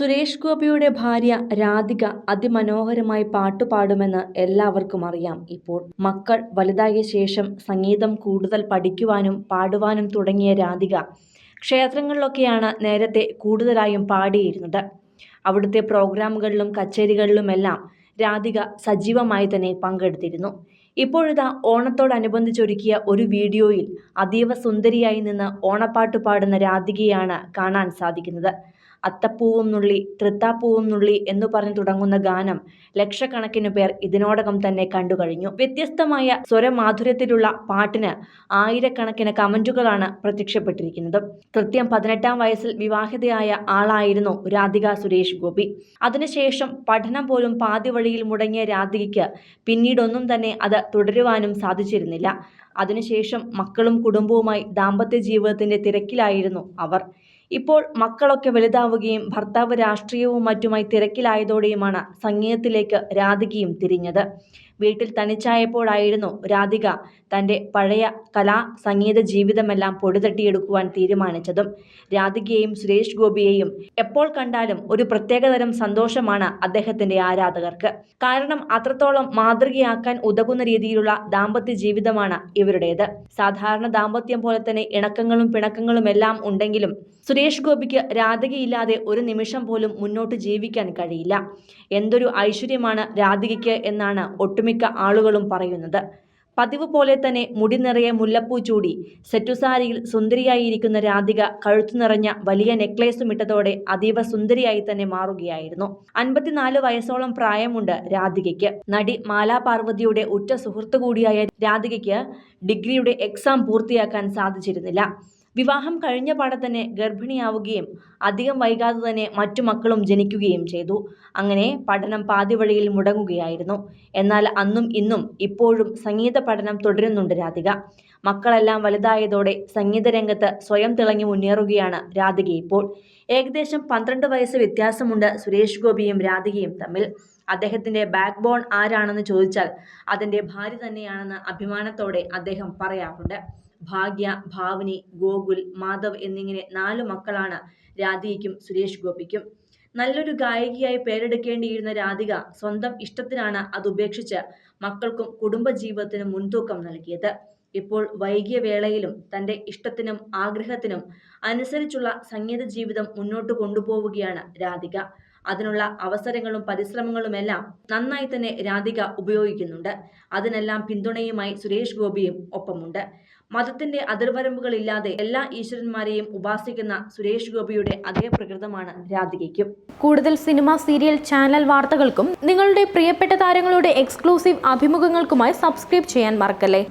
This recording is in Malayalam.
സുരേഷ് ഗോപിയുടെ ഭാര്യ രാധിക അതിമനോഹരമായി പാട്ടുപാടുമെന്ന് എല്ലാവർക്കും അറിയാം. ഇപ്പോൾ മക്കൾ വലുതായ ശേഷം സംഗീതം കൂടുതൽ പഠിക്കുവാനും പാടുവാനും തുടങ്ങിയ രാധിക ക്ഷേത്രങ്ങളിലൊക്കെയാണ് നേരത്തെ കൂടുതലായും പാടിയിരുന്നത്. അവിടുത്തെ പ്രോഗ്രാമുകളിലും കച്ചേരികളിലുമെല്ലാം രാധിക സജീവമായി തന്നെ പങ്കെടുത്തിരുന്നു. ഇപ്പോഴിതാ ഓണത്തോടനുബന്ധിച്ചൊരുക്കിയ ഒരു വീഡിയോയിൽ അതീവ സുന്ദരിയായി നിന്ന് ഓണപ്പാട്ട് പാടുന്ന രാധികയാണ് കാണാൻ സാധിക്കുന്നത്. അത്തപ്പൂവും നുള്ളി തൃത്താപ്പൂവും നുള്ളി എന്ന് പറഞ്ഞു തുടങ്ങുന്ന ഗാനം ലക്ഷക്കണക്കിന് പേർ ഇതിനോടകം തന്നെ കണ്ടു കഴിഞ്ഞു. വ്യത്യസ്തമായ സ്വരമാധുര്യത്തിലുള്ള പാട്ടിന് ആയിരക്കണക്കിന് കമന്റുകളാണ് പ്രത്യക്ഷപ്പെട്ടിരിക്കുന്നത്. കൃത്യം പതിനെട്ടാം വയസ്സിൽ വിവാഹിതയായ ആളായിരുന്നു രാധിക സുരേഷ് ഗോപി. അതിനുശേഷം പഠനം പോലും പാതി വഴിയിൽ മുടങ്ങിയ രാധികയ്ക്ക് പിന്നീടൊന്നും തന്നെ അത് തുടരുവാനും സാധിച്ചിരുന്നില്ല. അതിനുശേഷം മക്കളും കുടുംബവുമായി ദാമ്പത്യ ജീവിതത്തിന്റെ തിരക്കിലായിരുന്നു അവർ. ഇപ്പോൾ മക്കളൊക്കെ വലുതാവുകയും ഭർത്താവ് രാഷ്ട്രീയവും മറ്റുമായി തിരക്കിലായതോടെയുമാണ് സംഗീതത്തിലേക്ക് രാധികയും തിരിഞ്ഞത്. വീട്ടിൽ തനിച്ചായപ്പോഴായിരുന്നു രാധിക തന്റെ പഴയ കലാ സംഗീത ജീവിതമെല്ലാം പൊടിതട്ടിയെടുക്കുവാൻ തീരുമാനിച്ചതും. രാധികയെയും സുരേഷ് ഗോപിയെയും എപ്പോൾ കണ്ടാലും ഒരു പ്രത്യേകതരം സന്തോഷമാണ് അദ്ദേഹത്തിന്റെ ആരാധകർക്ക്. കാരണം അത്രത്തോളം മാതൃകയാക്കാൻ ഉതകുന്ന രീതിയിലുള്ള ദാമ്പത്യ ജീവിതമാണ് ഇവരുടേത്. സാധാരണ ദാമ്പത്യം പോലെ തന്നെ ഇണക്കങ്ങളും പിണക്കങ്ങളും എല്ലാം ഉണ്ടെങ്കിലും സുരേഷ് ഗോപിക്ക് രാധികയില്ലാതെ ഒരു നിമിഷം പോലും മുന്നോട്ട് ജീവിക്കാൻ കഴിയില്ല. എന്തൊരു ഐശ്വര്യമാണ് രാധികയ്ക്ക് എന്നാണ് ഒട്ടുമിക്ക ആളുകളും പറയുന്നത്. പതിവ് പോലെ തന്നെ മുടി നിറയെ മുല്ലപ്പൂ ചൂടി സെറ്റുസാരിയിൽ സുന്ദരിയായിരിക്കുന്ന രാധിക കഴുത്തു നിറഞ്ഞ വലിയ നെക്ലേസും ഇട്ടതോടെ അതീവ സുന്ദരിയായി തന്നെ മാറുകയായിരുന്നു. അൻപത്തിനാല് വയസ്സോളം പ്രായമുണ്ട് രാധികയ്ക്ക്. നടി മാലാ പാർവതിയുടെ ഉറ്റ സുഹൃത്തു കൂടിയായ രാധികയ്ക്ക് ഡിഗ്രിയുടെ എക്സാം പൂർത്തിയാക്കാൻ സാധിച്ചിരുന്നില്ല. വിവാഹം കഴിഞ്ഞ പാടെ തന്നെ ഗർഭിണിയാവുകയും അധികം വൈകാതെ തന്നെ മറ്റു മക്കളും ജനിക്കുകയും ചെയ്തു. അങ്ങനെ പഠനം പാതിവഴിയിൽ മുടങ്ങുകയായിരുന്നു. എന്നാൽ അന്നും ഇന്നും ഇപ്പോഴും സംഗീത പഠനം തുടരുന്നുണ്ട് രാധിക. മക്കളെല്ലാം വലുതായതോടെ സംഗീത രംഗത്ത് സ്വയം തിളങ്ങി മുന്നേറുകയാണ് രാധിക ഇപ്പോൾ. ഏകദേശം പന്ത്രണ്ട് വയസ്സ് വ്യത്യാസമുണ്ട് സുരേഷ് ഗോപിയും രാധികയും തമ്മിൽ. അദ്ദേഹത്തിന്റെ ബാക്ക് ബോൺ ആരാണെന്ന് ചോദിച്ചാൽ അതിന്റെ ഭാര്യ തന്നെയാണെന്ന് അഭിമാനത്തോടെ അദ്ദേഹം പറയാറുണ്ട്. ഭാഗ്യ ഭാവനി ഗോകുൽ മാധവ് എന്നിങ്ങനെ നാല് മക്കളാണ് രാധികയ്ക്കും സുരേഷ് ഗോപിക്കും. നല്ലൊരു ഗായികയായി പേരെടുക്കേണ്ടിയിരുന്ന രാധിക സ്വന്തം ഇഷ്ടത്തിനാണ് അത് ഉപേക്ഷിച്ച് മക്കൾക്കും കുടുംബജീവിതത്തിനും മുൻതൂക്കം നൽകിയത്. ഇപ്പോൾ വൈകിയ വേളയിലും തന്റെ ഇഷ്ടത്തിനും ആഗ്രഹത്തിനും അനുസരിച്ചുള്ള സംഗീത ജീവിതം മുന്നോട്ട് കൊണ്ടുപോവുകയാണ് രാധിക. അതിനുള്ള അവസരങ്ങളും പരിശ്രമങ്ങളുമെല്ലാം നന്നായി തന്നെ രാധിക ഉപയോഗിക്കുന്നുണ്ട്. അതിനെല്ലാം പിന്തുണയുമായി സുരേഷ് ഗോപിയും ഒപ്പമുണ്ട്. മതത്തിന്റെ അതിർവരമ്പുകളില്ലാതെ എല്ലാ ഈശ്വരന്മാരെയും ഉപാസിക്കുന്ന സുരേഷ് ഗോപിയുടെ അതേ പ്രകൃതമാണ് രാധികയ്ക്കും. കൂടുതൽ സിനിമ സീരിയൽ ചാനൽ വാർത്തകൾക്കും നിങ്ങളുടെ പ്രിയപ്പെട്ട താരങ്ങളുടെ എക്സ്ക്ലൂസീവ് അഭിമുഖങ്ങൾക്കുമായി സബ്സ്ക്രൈബ് ചെയ്യാൻ മറക്കല്ലേ?